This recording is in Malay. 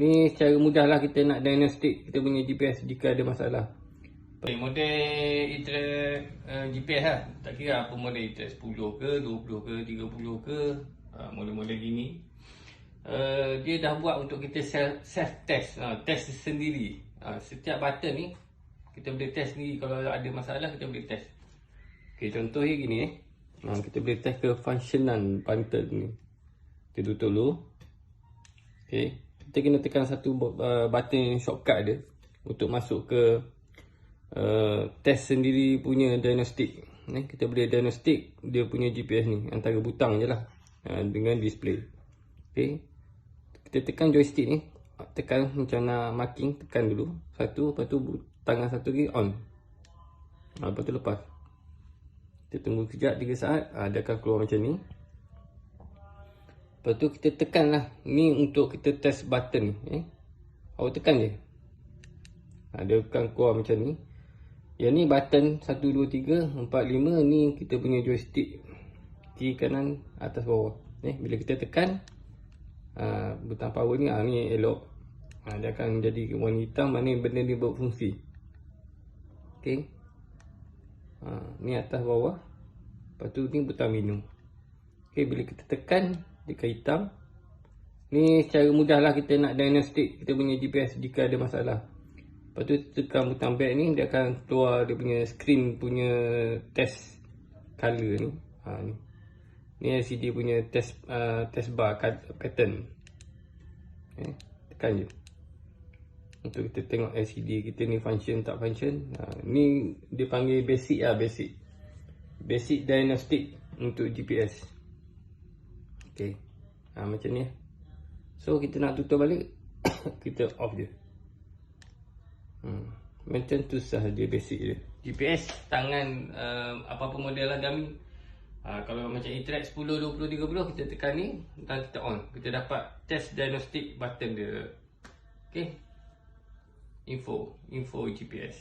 Ni secara mudah lah kita nak diagnostik kita punya GPS jika ada masalah. Okay, model internet uh, GPS lah. Tak kira apa model internet 10 ke, 20 ke, 30 ke. Uh, model-model gini. Uh, dia dah buat untuk kita self, self test. Uh, test sendiri. Uh, setiap button ni kita boleh test sendiri kalau ada masalah kita boleh test. Okay, contohnya gini eh. Uh, kita boleh test ke functionan button ni. Kita tutup dulu. Okay. Kita kena tekan satu uh, button shortcut dia untuk masuk ke uh, test sendiri punya diagnostik. Ni kita boleh diagnostik dia punya GPS ni antara butang je lah uh, dengan display. Okay. Kita tekan joystick ni. Tekan macam nak marking, tekan dulu. Satu, lepas tu tangan satu lagi on. Uh, lepas tu lepas. Kita tunggu kejap 3 saat, uh, dia akan keluar macam ni. Lepas tu kita tekan lah. Ni untuk kita test button ni. Eh. Awak tekan je. Ha, dia akan keluar macam ni. Yang ni button 1, 2, 3, 4, 5. Ni kita punya joystick. Kiri kanan atas bawah. Eh, bila kita tekan. Ha, butang power ni. Ha, ni elok. Ha, dia akan jadi warna hitam. Mana benda ni berfungsi. Okay. Ha, ni atas bawah. Lepas tu ni butang minum. Okay, bila kita tekan dekat hitam. Ni secara mudah lah kita nak diagnostik kita punya GPS jika ada masalah. Lepas tu tekan butang back ni dia akan keluar dia punya screen punya test color ni. Ha ni. Ni LCD punya test uh, test bar pattern. Okay. Tekan je. Untuk kita tengok LCD kita ni function tak function. Ha, ni dia panggil basic lah basic. Basic diagnostic untuk GPS. Okay. Ha, macam ni. So, kita nak tutup balik. kita off je. Hmm. Macam tu sahaja basic dia. GPS, tangan uh, apa-apa model lah Garmin. Ha, kalau macam internet 10, 20, 30, kita tekan ni dan kita on. Kita dapat test diagnostic button dia. Okay. Info. Info GPS.